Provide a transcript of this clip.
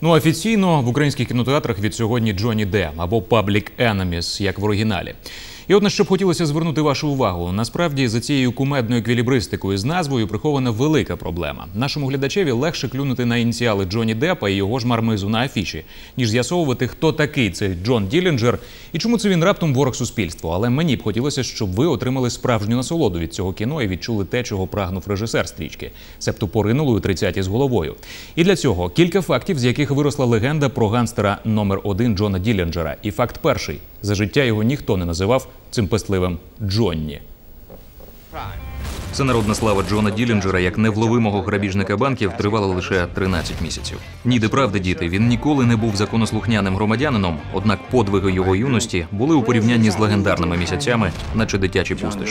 Ну офіційно в українських кінотеатрах від сьогодні Джонні Де або Public Enemies, як в оригіналі. І от на що б хотілося звернути вашу увагу. Насправді за цією кумедною еквілібристикою з назвою прихована велика проблема. Нашому глядачеві легше клюнути на ініціали Джонні Деппа і його ж мармизу на афіші, ніж з'ясовувати, хто такий цей Джон Ділінджер і чому це він раптом ворог суспільству. Але мені б хотілося, щоб ви отримали справжню насолоду від цього кіно і відчули те, чого прагнув режисер стрічки, себто поринули у 30-ті з головою. І для цього кілька фактів, з яких виросла легенда про ганстера номер один Джона Ділінджера. І факт перший: за життя його ніхто не називав цим пестливим Джонні. Всенародна слава Джона Ділінджера як невловимого грабіжника банків тривала лише 13 місяців. Ніде правди, діти, він ніколи не був законослухняним громадянином, однак подвиги його юності були у порівнянні з легендарними місяцями, наче дитячі пустиш.